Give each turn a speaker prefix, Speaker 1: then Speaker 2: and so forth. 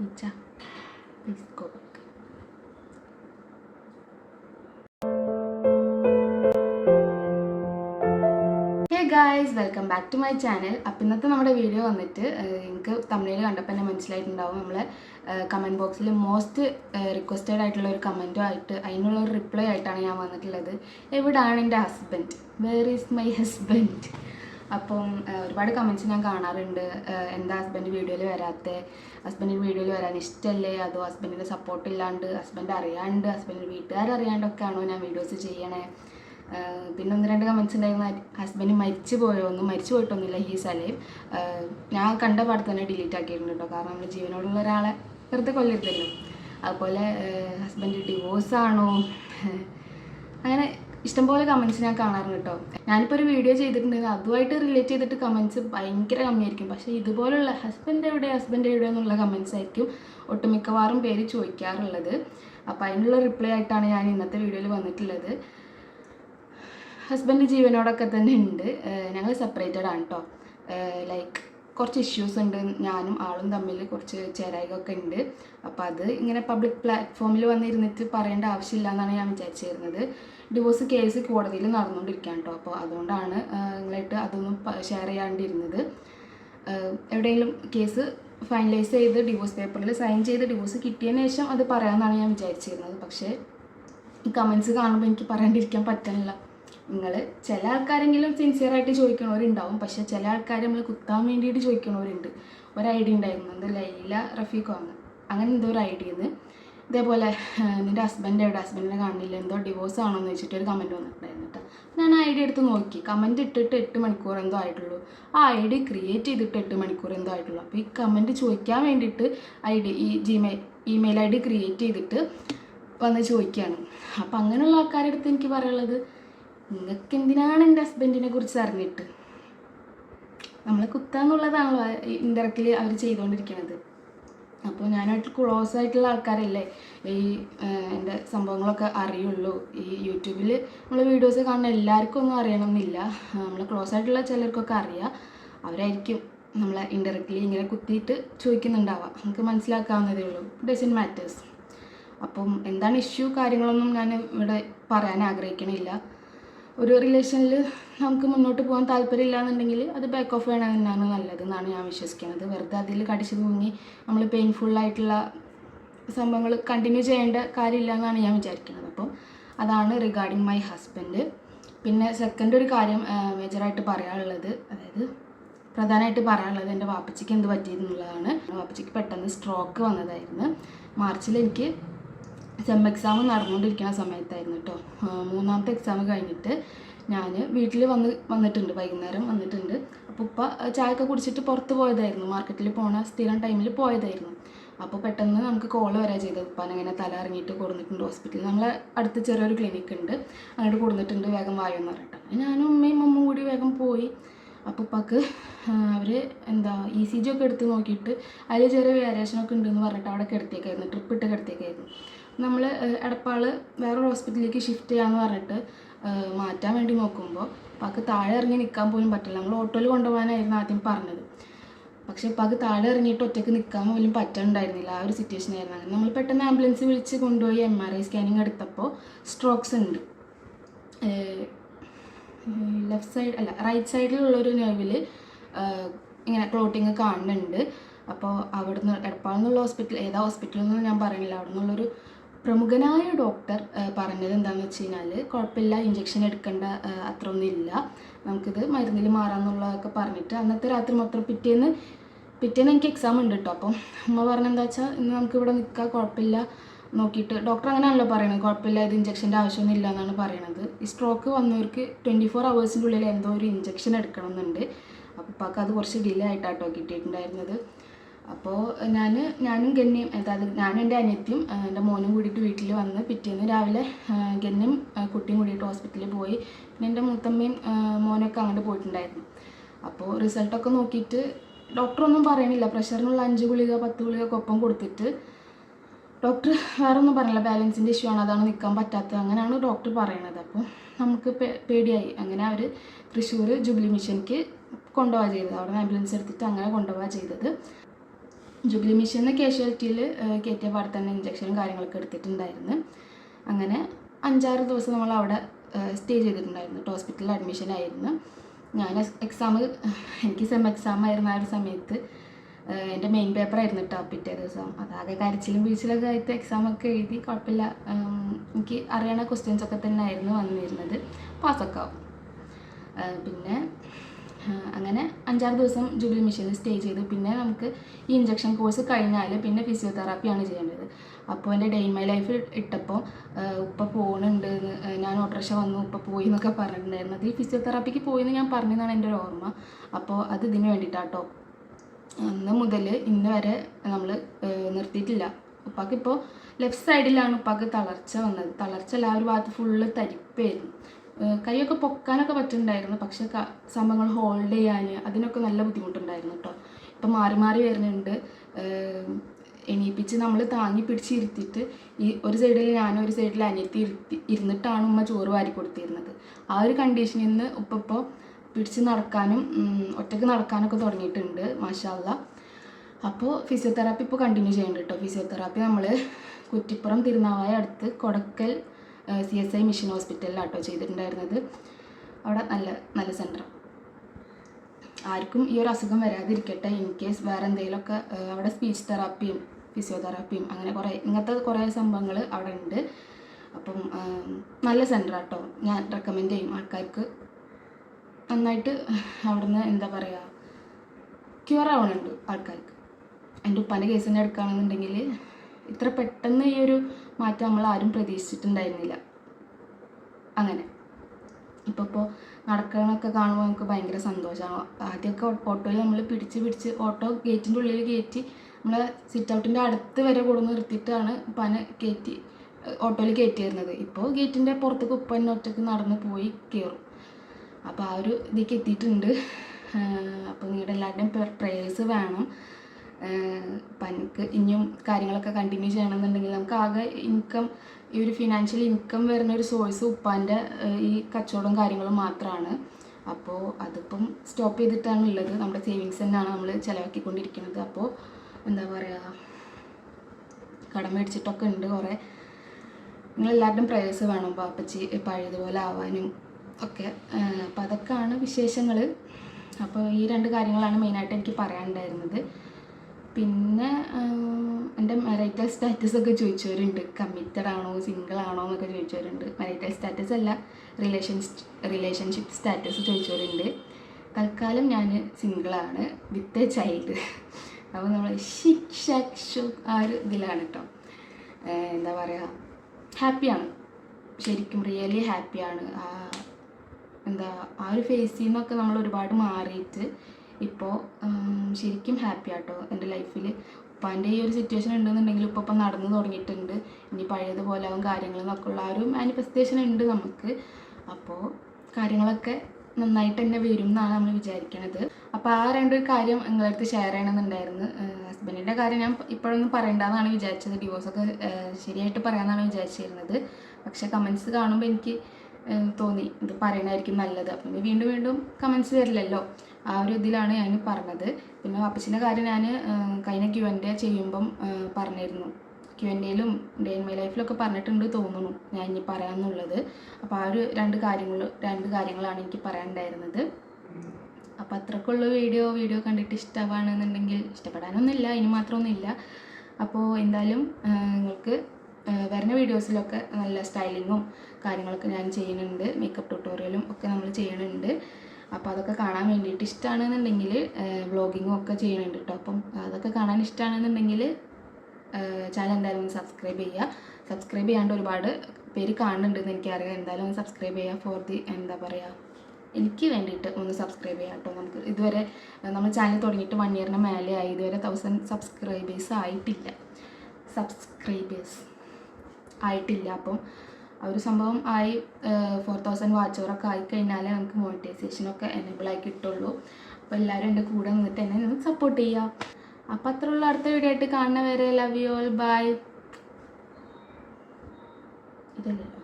Speaker 1: Icha, please go back. Guys welcome back to my channel അപ്പം ഇന്നത്തെ നമ്മുടെ video വന്നിട്ട് നിങ്ങൾക്ക് തമിഴിൽ കണ്ടപ്പോൾ തന്നെ മനസ്സിലായിട്ടുണ്ടാവും. നമ്മൾ കമന്റ് ബോക്സിൽ മോസ്റ്റ് റിക്വസ്റ്റഡ് ആയിട്ടുള്ള ഒരു കമന്റോ ആയിട്ട് അതിനുള്ള ഒരു റിപ്ലൈ ആയിട്ടാണ് ഞാൻ വന്നിട്ടുള്ളത്. എവിടാണ് എന്റെ husband where is my husband അപ്പം ഒരുപാട് കമൻസ് ഞാൻ കാണാറുണ്ട്. എന്താ ഹസ്ബൻഡ് വീഡിയോയിൽ വരാത്ത? ഹസ്ബൻഡിന് വീഡിയോയിൽ വരാൻ ഇഷ്ടമല്ലേ അതോ ഹസ്ബൻഡിന്റെ സപ്പോർട്ട് ഇല്ലാണ്ട് ഹസ്ബൻഡ് അറിയാണ്ട് ഹസ്ബൻഡിന്റെ വീട്ടുകാരറിയാണ്ടൊക്കെയാണോ ഞാൻ വീഡിയോസ് ചെയ്യണേ? പിന്നെ ഒന്ന് രണ്ട് കമൻസ് ഉണ്ടായിരുന്നു. ഹസ്ബൻഡ് മരിച്ചു പോയോ? ഒന്നും മരിച്ചു പോയിട്ടൊന്നുമില്ല. ഹീ അലൈവ് ഞാൻ കണ്ട പാടെ തന്നെ ഡിലീറ്റ് ആക്കിയിട്ടുണ്ട് കേട്ടോ കാരണം നമ്മൾ ജീവനോടുള്ള ഒരാളെ വെറുതെ കൊല്ലരുതല്ലോ. അതുപോലെ ഹസ്ബൻഡ് ഡിവോഴ്സ് ആണോ? അങ്ങനെ ഇഷ്ടംപോലെ കമൻസ് ഞാൻ കാണാറുണ്ട് കേട്ടോ ഞാനിപ്പോൾ ഒരു വീഡിയോ ചെയ്തിട്ടുണ്ടെങ്കിൽ അതുമായിട്ട് റിലേറ്റ് ചെയ്തിട്ട് കമൻസ് ഭയങ്കര കമ്മിയായിരിക്കും. പക്ഷേ ഇതുപോലുള്ള ഹസ്ബൻഡ് എവിടെ ഹസ്ബൻഡ് എവിടെ എന്നുള്ള കമൻസ് ആയിരിക്കും ഒട്ടുമിക്കവാറും പേര് ചോദിക്കാറുള്ളത്. അപ്പോൾ അതിനുള്ള റിപ്ലൈ ആയിട്ടാണ് ഞാൻ ഇന്നത്തെ വീഡിയോയിൽ വന്നിട്ടുള്ളത്. ഹസ്ബൻഡ് ജീവനോടൊക്കെ തന്നെ ഉണ്ട്. ഞങ്ങൾ സെപ്പറേറ്റഡ് ആണ് കേട്ടോ ലൈക്ക് കുറച്ച് ഇഷ്യൂസ് ഉണ്ട് ഞാനും ആളും തമ്മിൽ കുറച്ച് ചേരായികയൊക്കെ ഉണ്ട്. അപ്പോൾ അത് ഇങ്ങനെ പബ്ലിക് പ്ലാറ്റ്ഫോമിൽ വന്നിരുന്നിട്ട് പറയേണ്ട ആവശ്യമില്ല എന്നാണ് ഞാൻ വിചാരിച്ചിരുന്നത്. ഡിവോഴ്സ് കേസ് കോടതിയിൽ നടന്നുകൊണ്ടിരിക്കുകയാണ് കേട്ടോ അപ്പോൾ അതുകൊണ്ടാണ് നിങ്ങളായിട്ട് അതൊന്നും ഷെയർ ചെയ്യാണ്ടിരുന്നത്. എവിടെയെങ്കിലും കേസ് ഫൈനലൈസ് ചെയ്ത് ഡിവോഴ്സ് പേപ്പറിൽ സൈൻ ചെയ്ത് ഡിവോഴ്സ് കിട്ടിയതിന് ശേഷം അത് പറയാമെന്നാണ് ഞാൻ വിചാരിച്ചിരുന്നത്. പക്ഷേ കമൻസ് കാണുമ്പോൾ എനിക്ക് പറയാണ്ടിരിക്കാൻ പറ്റണില്ല. നിങ്ങൾ ചില ആൾക്കാരെങ്കിലും സിൻസിയറായിട്ട് ചോദിക്കണവരുണ്ടാവും. പക്ഷേ ചില ആൾക്കാർ നമ്മൾ കുത്താൻ വേണ്ടിയിട്ട് ചോദിക്കണവരുണ്ട്. ഒരു ഐഡിയ ഉണ്ടായിരുന്നു. എന്ത് ലൈല റഫീഖോ ആണ് അങ്ങനെ എന്തോ ഒരു ഐഡിയ ഇത്. ഇതേപോലെ നിന്റെ ഹസ്ബൻഡ് എവിടെ? ഹസ്ബൻഡിനെ കാണില്ല. എന്തോ ഡിവോഴ്സ് ആണോ എന്ന് വെച്ചിട്ട് ഒരു കമന്റ് വന്നിട്ടുണ്ടായിരുന്നു കേട്ടോ. ഞാൻ ആ ഐഡിയ എടുത്ത് നോക്കി. കമന്റ് ഇട്ടിട്ട് എട്ട് മണിക്കൂർ എന്തോ ആയിട്ടുള്ളൂ. ആ ഐ ഡി ക്രിയേറ്റ് ചെയ്തിട്ട് എട്ട് മണിക്കൂർ എന്തോ ആയിട്ടുള്ളൂ. അപ്പോൾ ഈ കമന്റ് ചോദിക്കാൻ വേണ്ടിയിട്ട് ഐ ഡി ഈ Gmail email I D create ചെയ്തിട്ട് വന്ന് ചോദിക്കുകയാണ് അപ്പം അങ്ങനെയുള്ള ആൾക്കാരുടെ അടുത്ത് എനിക്ക് പറയാനുള്ളത് നിങ്ങൾക്ക് എന്തിനാണ് എന്റെ ഹസ്ബൻഡിനെ കുറിച്ച് അറിഞ്ഞിട്ട്? നമ്മളെ കുത്താന്നുള്ളതാണല്ലോ ഇൻഡയറക്റ്റ്ലി അവർ ചെയ്തുകൊണ്ടിരിക്കുന്നത് അപ്പോൾ ഞാനായിട്ട് ക്ലോസ് ആയിട്ടുള്ള ആൾക്കാരല്ലേ? ഈ എന്റെ സംഭവങ്ങളൊക്കെ അറിയുള്ളൂ. ഈ യൂട്യൂബിൽ നമ്മൾ വീഡിയോസ് കാണുന്ന എല്ലാവർക്കും ഒന്നും അറിയണമെന്നില്ല നമ്മൾ ക്ലോസ് ആയിട്ടുള്ള ചിലർക്കൊക്കെ അറിയാം. അവരായിരിക്കും നമ്മളെ ഇൻഡയറക്റ്റ്ലി ഇങ്ങനെ കുത്തിയിട്ട് ചോദിക്കുന്നുണ്ടാവാം. നമുക്ക് മനസ്സിലാക്കാവുന്നതേ ഉള്ളൂ. ഡസൻ മാറ്റേഴ്സ് അപ്പം എന്താണ് ഇഷ്യൂ കാര്യങ്ങളൊന്നും ഞാൻ ഇവിടെ പറയാൻ ആഗ്രഹിക്കണില്ല. ഒരു റിലേഷനിൽ നമുക്ക് മുന്നോട്ട് പോകാൻ താല്പര്യമില്ല എന്നുണ്ടെങ്കിൽ അത് ബാക്ക് ഓഫ് വേണം തന്നെയാണ് നല്ലത് എന്നാണ് ഞാൻ വിശ്വസിക്കുന്നത്. വെറുതെ അതിൽ കടിച്ചു തൂങ്ങി നമ്മൾ പെയിൻഫുള്ളായിട്ടുള്ള സംഭവങ്ങൾ കണ്ടിന്യൂ ചെയ്യേണ്ട കാര്യമില്ല എന്നാണ് ഞാൻ വിചാരിക്കുന്നത്. അപ്പോൾ അതാണ് റിഗാർഡിങ് മൈ ഹസ്ബൻഡ് പിന്നെ സെക്കൻഡ് ഒരു കാര്യം മേജറായിട്ട് പറയാനുള്ളത്. അതായത് പ്രധാനമായിട്ട് പറയാനുള്ളത് എന്റെ വാപ്പച്ചിക്ക് എന്ത് പറ്റിയെന്നുള്ളതാണ്. വാപ്പച്ചിക്ക് പെട്ടെന്ന് സ്ട്രോക്ക് വന്നതായിരുന്നു. മാർച്ചിൽ എനിക്ക് സെം എക്സാം നടന്നുകൊണ്ടിരിക്കുന്ന സമയത്തായിരുന്നു കേട്ടോ മൂന്നാമത്തെ എക്സാം കഴിഞ്ഞിട്ട് ഞാൻ വീട്ടിൽ വന്ന് വന്നിട്ടുണ്ട് വൈകുന്നേരം വന്നിട്ടുണ്ട്. അപ്പോൾ ഉപ്പ ചായയൊക്കെ കുടിച്ചിട്ട് പുറത്ത് പോയതായിരുന്നു. മാർക്കറ്റിൽ പോണ സ്ഥിരം ടൈമിൽ പോയതായിരുന്നു. അപ്പോൾ പെട്ടെന്ന് നമുക്ക് കോൾ വരാ ചെയ്തത്. ഉപ്പാൻ അങ്ങനെ തല ഇറങ്ങിയിട്ട് കൊടുത്തിട്ടുണ്ട് ഹോസ്പിറ്റലിൽ നമ്മളെ അടുത്ത് ചെറിയൊരു ക്ലിനിക്ക് ഉണ്ട്. അങ്ങോട്ട് കൊടുത്തിട്ടുണ്ട് വേഗം വായുമെന്ന് പറഞ്ഞിട്ട്. ഞാനും ഉമ്മയും അമ്മ കൂടി വേഗം പോയി. അപ്പോൾ ഉപ്പാക്ക് അവർ എന്താ ഇ സി ജി ഒക്കെ എടുത്ത് നോക്കിയിട്ട് അതിൽ ചെറിയ വേരിയേഷനൊക്കെ ഉണ്ടെന്ന് പറഞ്ഞിട്ട് അവിടെ കിടത്തിയേക്കായിരുന്നു. ട്രിപ്പ് ഇട്ട് കിടത്തിയേക്കായിരുന്നു. നമ്മൾ എടപ്പാൾ വേറൊരു ഹോസ്പിറ്റലിലേക്ക് ഷിഫ്റ്റ് ചെയ്യാമെന്ന് പറഞ്ഞിട്ട് മാറ്റാൻ വേണ്ടി നോക്കുമ്പോൾ പാക്ക് താഴെ ഇറങ്ങി നിൽക്കാൻ പോലും പറ്റില്ല. നമ്മൾ ഓട്ടോയിൽ കൊണ്ടുപോകാനായിരുന്നു ആദ്യം പറഞ്ഞത്. പക്ഷേ പാക്ക് താഴെ ഇറങ്ങിയിട്ട് ഒറ്റയ്ക്ക് നിൽക്കാൻ പോലും പറ്റുന്നുണ്ടായിരുന്നില്ല ആ ഒരു സിറ്റുവേഷൻ ആയിരുന്നു. അങ്ങനെ നമ്മൾ പെട്ടെന്ന് ആംബുലൻസ് വിളിച്ച് കൊണ്ടുപോയി എം ആർ ഐ സ്കാനിങ് എടുത്തപ്പോൾ സ്ട്രോക്സ് ഉണ്ട്. ലെഫ്റ്റ് സൈഡ് അല്ല റൈറ്റ് സൈഡിലുള്ളൊരു നെർവിൽ ഇങ്ങനെ ക്ലോട്ടിങ് കാണുന്നുണ്ട്. അപ്പോൾ അവിടുന്ന് എടപ്പാളിൽ നിന്നുള്ള ഹോസ്പിറ്റൽ ഏതാ ഹോസ്പിറ്റലിൽ ഞാൻ പറയുന്നില്ല. അവിടെ നിന്നുള്ളൊരു പ്രമുഖനായ ഡോക്ടർ പറഞ്ഞത് എന്താണെന്ന് വെച്ച് കഴിഞ്ഞാൽ കുഴപ്പമില്ല ഇഞ്ചക്ഷൻ എടുക്കേണ്ട അത്രയൊന്നുമില്ല നമുക്കിത് മരുന്നിൽ മാറാമെന്നുള്ളതൊക്കെ പറഞ്ഞിട്ട് അന്നത്തെ രാത്രി മൊത്തം പിറ്റേന്ന് പിറ്റേന്ന് എനിക്ക് എക്സാം ഉണ്ട് കേട്ടോ അപ്പം അമ്മ പറഞ്ഞെന്താ വെച്ചാൽ ഇന്ന് നമുക്ക് ഇവിടെ നിൽക്കാം കുഴപ്പമില്ല നോക്കിയിട്ട്. ഡോക്ടർ അങ്ങനെയാണല്ലോ പറയുന്നത് കുഴപ്പമില്ല ഇത് ഇഞ്ചക്ഷന്റെ ആവശ്യമൊന്നും ഇല്ല എന്നാണ് പറയണത്. ഈ സ്ട്രോക്ക് വന്നവർക്ക് ട്വന്റി ഫോർ അവേഴ്സിന്റെ ഉള്ളിൽ എന്തോ ഒരു ഇഞ്ചക്ഷൻ എടുക്കണം എന്നുണ്ട് അപ്പോൾ ഉപ്പാക്ക് അത് കുറച്ച് ഡിലേ ആയിട്ടാട്ടോ കിട്ടിയിട്ടുണ്ടായിരുന്നത്. അപ്പോൾ ഞാൻ ഞാനും ഗണ്ണിയും അതായത് ഞാനും എന്റെ അനിയത്തിയും എന്റെ മോനും കൂടിയിട്ട് വീട്ടിൽ വന്ന് പിറ്റേന്ന് രാവിലെ ഗണ്ണിയും കുട്ടിയും കൂടിയിട്ട് ഹോസ്പിറ്റലിൽ പോയി. പിന്നെ എന്റെ മൂത്തമ്മയും മോനൊക്കെ അങ്ങോട്ട് പോയിട്ടുണ്ടായിരുന്നു. അപ്പോൾ റിസൾട്ടൊക്കെ നോക്കിയിട്ട് ഡോക്ടറൊന്നും പറയണില്ല. പ്രഷറിനുള്ള അഞ്ച് ഗുളിക പത്ത് ഗുളിക ഒക്കെ ഒപ്പം കൊടുത്തിട്ട് ഡോക്ടർ വേറെ ഒന്നും പറഞ്ഞില്ല. ബാലൻസിന്റെ ഇഷ്യൂ ആണ്. അതാണ് നിൽക്കാൻ പറ്റാത്തത്. അങ്ങനെയാണ് ഡോക്ടർ പറയണത്. അപ്പോൾ നമുക്ക് പേടിയായി. അങ്ങനെ അവർ തൃശ്ശൂർ ജൂബിലി മിഷനിക്ക് കൊണ്ടുപോവുക ചെയ്തത്. അവിടെ ആംബുലൻസ് എടുത്തിട്ട് അങ്ങനെ കൊണ്ടുപോവുക ചെയ്തത്. ജുബിലി മിഷന് കാഷ്വാലിറ്റിയിൽ കയറ്റിയ പാടെ തന്നെ ഇഞ്ചക്ഷനും കാര്യങ്ങളൊക്കെ എടുത്തിട്ടുണ്ടായിരുന്നു. അങ്ങനെ അഞ്ചാറ് ദിവസം നമ്മൾ അവിടെ സ്റ്റേ ചെയ്തിട്ടുണ്ടായിരുന്നു. ഹോസ്പിറ്റലിൽ അഡ്മിഷൻ ആയിരുന്നു. ഞാൻ എക്സാം എനിക്ക് സെം എക്സാം ആയിരുന്ന ആ ഒരു സമയത്ത്. എന്റെ മെയിൻ പേപ്പർ ആയിരുന്നു കേട്ടോ പിറ്റേ ദിവസം. അതാകെ കരച്ചിലും ബീച്ചിലൊക്കെ ആയിട്ട് എക്സാം ഒക്കെ എഴുതി കുഴപ്പമില്ല. എനിക്ക് അറിയണ ക്വസ്റ്റ്യൻസ് ഒക്കെ തന്നെ ആയിരുന്നു വന്നിരുന്നത് പാസ്സൊക്കെ ആവും. പിന്നെ അങ്ങനെ അഞ്ചാറ് ദിവസം ജൂബിലി മിഷനിൽ സ്റ്റേ ചെയ്തു. പിന്നെ നമുക്ക് ഈ ഇഞ്ചക്ഷൻ കോഴ്സ് കഴിഞ്ഞാൽ പിന്നെ ഫിസിയോതെറാപ്പിയാണ് ചെയ്യേണ്ടത്. അപ്പോൾ എന്റെ ഡേ മൈ ലൈഫിൽ ഇട്ടപ്പോൾ ഉപ്പ പോകുന്നുണ്ട് ഞാൻ ഓട്ടോറിക്ഷ വന്നു ഉപ്പ പോയി എന്നൊക്കെ പറഞ്ഞിട്ടുണ്ടായിരുന്നു. അതിൽ ഫിസിയോതെറാപ്പിക്ക് പോയി എന്ന് ഞാൻ പറഞ്ഞതാണ് എന്റെ ഒരു ഓർമ്മ. അപ്പോൾ അത് ഇതിന് വേണ്ടിയിട്ടാട്ടോ. അന്ന് മുതൽ ഇന്ന് വരെ നമ്മൾ നിർത്തിയിട്ടില്ല. ഉപ്പാക്ക് ഇപ്പോൾ ലെഫ്റ്റ് സൈഡിലാണ് ഉപ്പാക്ക് തളർച്ച വന്നത്. തളർച്ച എല്ലാവരും ഒരു ഭാഗത്ത് ഫുള്ള് തരിപ്പായിരുന്നു. കൈയൊക്കെ പൊക്കാനൊക്കെ പറ്റുന്നുണ്ടായിരുന്നു. പക്ഷെ സംഭവങ്ങൾ ഹോൾഡ് ചെയ്യാൻ അതിനൊക്കെ നല്ല ബുദ്ധിമുട്ടുണ്ടായിരുന്നു കേട്ടോ ഇപ്പം മാറി മാറി വരുന്നുണ്ട്. എണീപ്പിച്ച് നമ്മൾ താങ്ങി പിടിച്ച് ഇരുത്തിയിട്ട് ഈ ഒരു സൈഡിൽ ഞാനും ഒരു സൈഡിൽ അനിയത്തി ഇരുത്തി ഇരുന്നിട്ടാണ് ഉമ്മ ചോറ് വാരി കൊടുത്തിരുന്നത്. ആ ഒരു കണ്ടീഷനിൽ നിന്ന് ഉപ്പ ഇപ്പോൾ പിടിച്ച് നടക്കാനും ഒറ്റയ്ക്ക് നടക്കാനൊക്കെ തുടങ്ങിയിട്ടുണ്ട് മാഷാല്ല അപ്പോൾ ഫിസിയോതെറാപ്പി ഇപ്പോൾ കണ്ടിന്യൂ ചെയ്യുന്നുണ്ട് കേട്ടോ ഫിസിയോതെറാപ്പി നമ്മൾ കുറ്റിപ്പുറം തിരുനാവായ അടുത്ത് Kodakkal C S I mission ഹോസ്പിറ്റലിലാട്ടോ ചെയ്തിട്ടുണ്ടായിരുന്നത്. അവിടെ നല്ല നല്ല സെന്റർ ആർക്കും ഈ ഒരു അസുഖം വരാതിരിക്കട്ടെ. ഇൻ കേസ് വേറെ എന്തെങ്കിലുമൊക്കെ അവിടെ സ്പീച്ച് തെറാപ്പിയും ഫിസിയോതെറാപ്പിയും അങ്ങനെ കുറേ ഇങ്ങനത്തെ കുറേ സംഭവങ്ങൾ അവിടെ ഉണ്ട്. അപ്പം നല്ല സെന്റർ ആട്ടോ. ഞാൻ റെക്കമെൻഡ് ചെയ്യും ആൾക്കാർക്ക്. നന്നായിട്ട് അവിടുന്ന് എന്താ പറയുക ക്യൂർ ആവണുണ്ട് ആൾക്കാർക്ക്. എന്റെ ഉപ്പാന്റെ കേസ് തന്നെ എടുക്കുകയാണെന്നുണ്ടെങ്കിൽ ഇത്ര പെട്ടെന്ന് ഈ ഒരു മാറ്റം നമ്മൾ ആരും പ്രതീക്ഷിച്ചിട്ടുണ്ടായിരുന്നില്ല. അങ്ങനെ. ഇപ്പോൾ ഇപ്പോൾ നടക്കണമൊക്കെ കാണുമ്പോൾ നമുക്ക് ഭയങ്കര സന്തോഷമാണ് ആദ്യമൊക്കെ ഓട്ടോയിൽ നമ്മൾ പിടിച്ച് പിടിച്ച് ഓട്ടോ ഗേറ്റിന്റെ ഉള്ളിൽ കയറ്റി നമ്മൾ സിറ്റ് ഔട്ടിന്റെ അടുത്ത് വരെ കൊടുന്ന് നിർത്തിയിട്ടാണ് ഉപ്പാനെ കയറ്റി ഓട്ടോയിൽ കയറ്റിയിരുന്നത് ഇപ്പോൾ ഗേറ്റിന്റെ പുറത്തേക്ക് ഉപ്പന്നെ ഒറ്റയ്ക്ക് നടന്ന് പോയി കയറും അപ്പോൾ ആ ഒരു ഇതിലേക്ക് എത്തിയിട്ടുണ്ട്. അപ്പോൾ നിങ്ങളുടെ എല്ലാവരുടെയും പ്രേയേഴ്സ് വേണം. അപ്പം ഇനിയും കാര്യങ്ങളൊക്കെ കണ്ടിന്യൂ ചെയ്യണമെന്നുണ്ടെങ്കിൽ നമുക്ക് ആകെ ഇൻകം ഈ ഒരു ഫിനാൻഷ്യൽ ഇൻകം വരുന്ന ഒരു സോഴ്സ് ഉപ്പാന്റെ ഈ കച്ചവടം കാര്യങ്ങളും മാത്രമാണ് അപ്പോൾ അതിപ്പം സ്റ്റോപ്പ് ചെയ്തിട്ടാണ് ഉള്ളത്. നമ്മുടെ സേവിങ്സ് തന്നെയാണ് നമ്മൾ ചിലവാക്കിക്കൊണ്ടിരിക്കുന്നത്. അപ്പോൾ എന്താ പറയുക കടം മേടിച്ചിട്ടൊക്കെ ഉണ്ട് കുറേ. നിങ്ങളെല്ലാവരുടെയും പ്രയസ് വേണം പാപ്പച്ചി പഴയതുപോലെ ആവാനും ഒക്കെ. അപ്പോൾ അതൊക്കെയാണ് വിശേഷങ്ങൾ അപ്പോൾ ഈ രണ്ട് കാര്യങ്ങളാണ് മെയിനായിട്ട് എനിക്ക് പറയാനുണ്ടായിരുന്നത്. പിന്നെ എന്റെ സ്റ്റാറ്റസ് ഒക്കെ ചോദിച്ചവരുണ്ട്. കമ്മിറ്റഡ് ആണോ സിംഗിൾ ആണോ എന്നൊക്കെ ചോദിച്ചവരുണ്ട്. മെറൈറ്റൽ സ്റ്റാറ്റസ് അല്ല റിലേഷൻസ് റിലേഷൻഷിപ്പ് സ്റ്റാറ്റസ് ചോദിച്ചവരുണ്ട്. തൽക്കാലം ഞാൻ സിംഗിളാണ് വിത്ത് എ ചൈൽഡ് അപ്പോൾ നമ്മൾ ശിക്ഷു ആ ഒരു ഇതിലാണ് കേട്ടോ എന്താ പറയുക ഹാപ്പിയാണ് ശരിക്കും റിയലി ഹാപ്പിയാണ് എന്താ ആ ഒരു ഫേസിൽ നിന്നൊക്കെ നമ്മൾ ഒരുപാട് മാറിയിട്ട് ഇപ്പോൾ ശരിക്കും ഹാപ്പി ആട്ടോ എന്റെ ലൈഫിൽ ഉപ്പാന്റെ ഈ ഒരു സിറ്റുവേഷൻ ഉണ്ടെന്നുണ്ടെങ്കിൽ ഇപ്പോൾ ഇപ്പം നടന്നു തുടങ്ങിയിട്ടുണ്ട്. ഇനി പഴയതുപോലെ ആവും കാര്യങ്ങൾ എന്നൊക്കെ ഉള്ള ഒരു മാനിഫെസ്റ്റേഷൻ ഉണ്ട് നമുക്ക്. അപ്പോൾ കാര്യങ്ങളൊക്കെ നന്നായിട്ട് തന്നെ വരും എന്നാണ് നമ്മൾ വിചാരിക്കണത്. അപ്പോൾ ആ രണ്ടൊരു കാര്യം നിങ്ങളുടെ അടുത്ത് ഷെയർ ചെയ്യണമെന്നുണ്ടായിരുന്നു. ഹസ്ബൻഡിന്റെ കാര്യം ഞാൻ ഇപ്പോഴൊന്നും പറയണ്ടെന്നാണ് വിചാരിച്ചത്. ഡിവോഴ്സൊക്കെ ശരിയായിട്ട് പറയാമെന്നാണ് വിചാരിച്ചിരുന്നത്. പക്ഷേ കമൻസ് കാണുമ്പോൾ എനിക്ക് തോന്നി. ഇത് പറയണമായിരിക്കും നല്ലത്. അപ്പം വീണ്ടും വീണ്ടും കമൻസ് വരില്ലല്ലോ. ആ ഒരു ഇതിലാണ് ഞാൻ പറഞ്ഞത്. പിന്നെ വാപ്പച്ചിന്റെ കാര്യം ഞാൻ കഴിഞ്ഞ ക്യു എൻ ഡേ ചെയ്യുമ്പം പറഞ്ഞിരുന്നു. ക്യു എൻ ഡേയിലും ഡേ ഇൻ മൈ ലൈഫിലൊക്കെ പറഞ്ഞിട്ടുണ്ട് തോന്നുന്നു ഞാൻ ഇനി പറയാമെന്നുള്ളത് അപ്പോൾ ആ ഒരു രണ്ട് കാര്യങ്ങൾ രണ്ട് കാര്യങ്ങളാണ് എനിക്ക് പറയാനുണ്ടായിരുന്നത്. അപ്പോൾ അത്രക്കുള്ള വീഡിയോ. വീഡിയോ കണ്ടിട്ട് ഇഷ്ടമാണെന്നുണ്ടെങ്കിൽ ഇഷ്ടപ്പെടാനൊന്നുമില്ല ഇനി മാത്രമൊന്നുമില്ല. അപ്പോൾ എന്തായാലും നിങ്ങൾക്ക് വരുന്ന വീഡിയോസിലൊക്കെ നല്ല സ്റ്റൈലിങ്ങും കാര്യങ്ങളൊക്കെ ഞാൻ ചെയ്യുന്നുണ്ട്. മേക്കപ്പ് ട്യൂട്ടോറിയലും ഒക്കെ നമ്മൾ ചെയ്യുന്നുണ്ട്. അപ്പോൾ അതൊക്കെ കാണാൻ വേണ്ടിയിട്ട് ഇഷ്ടമാണെന്നുണ്ടെങ്കിൽ വ്ളോഗിങ്ങും ഒക്കെ ചെയ്യുന്നുണ്ട് കേട്ടോ അപ്പം അതൊക്കെ കാണാൻ ഇഷ്ടമാണെന്നുണ്ടെങ്കിൽ ചാനൽ എന്തായാലും ഒന്ന് സബ്സ്ക്രൈബ് ചെയ്യുക സബ്സ്ക്രൈബ് ചെയ്യാണ്ട് ഒരുപാട് പേര് കാണുന്നുണ്ടെന്ന് എനിക്കറിയാം. എന്തായാലും ഒന്ന് സബ്സ്ക്രൈബ് ചെയ്യുക ഫോർ ദി എന്താ പറയുക എനിക്ക് വേണ്ടിയിട്ട് ഒന്ന് സബ്സ്ക്രൈബ് ചെയ്യാം കേട്ടോ നമുക്ക് ഇതുവരെ നമ്മൾ ചാനൽ തുടങ്ങിയിട്ട് വൺ ഇയറിന് മേലെ ആയി. ഇതുവരെ തൗസൻഡ് സബ്സ്ക്രൈബേഴ്സ് ആയിട്ടില്ല. സബ്സ്ക്രൈബേഴ്സ് ആയിട്ടില്ല. അപ്പം ആ ഒരു സംഭവം ആയി ഫോർ തൗസൻഡ് വാച്ച് ഓവറൊക്കെ ആയി കഴിഞ്ഞാലേ നമുക്ക് മോണിറ്റൈസേഷനൊക്കെ എനേബിൾ ആയി കിട്ടുള്ളൂ. അപ്പോൾ എല്ലാവരും എന്റെ കൂടെ നിന്നിട്ട് എന്നെ ഒന്ന് സപ്പോർട്ട് ചെയ്യുക അപ്പോൾ അത്രയുള്ള അടുത്ത വീഡിയോ ആയിട്ട് കാണുന്ന വരെ ലവ് യു ഓൾ ബൈ ഇതല്ലല്ലോ.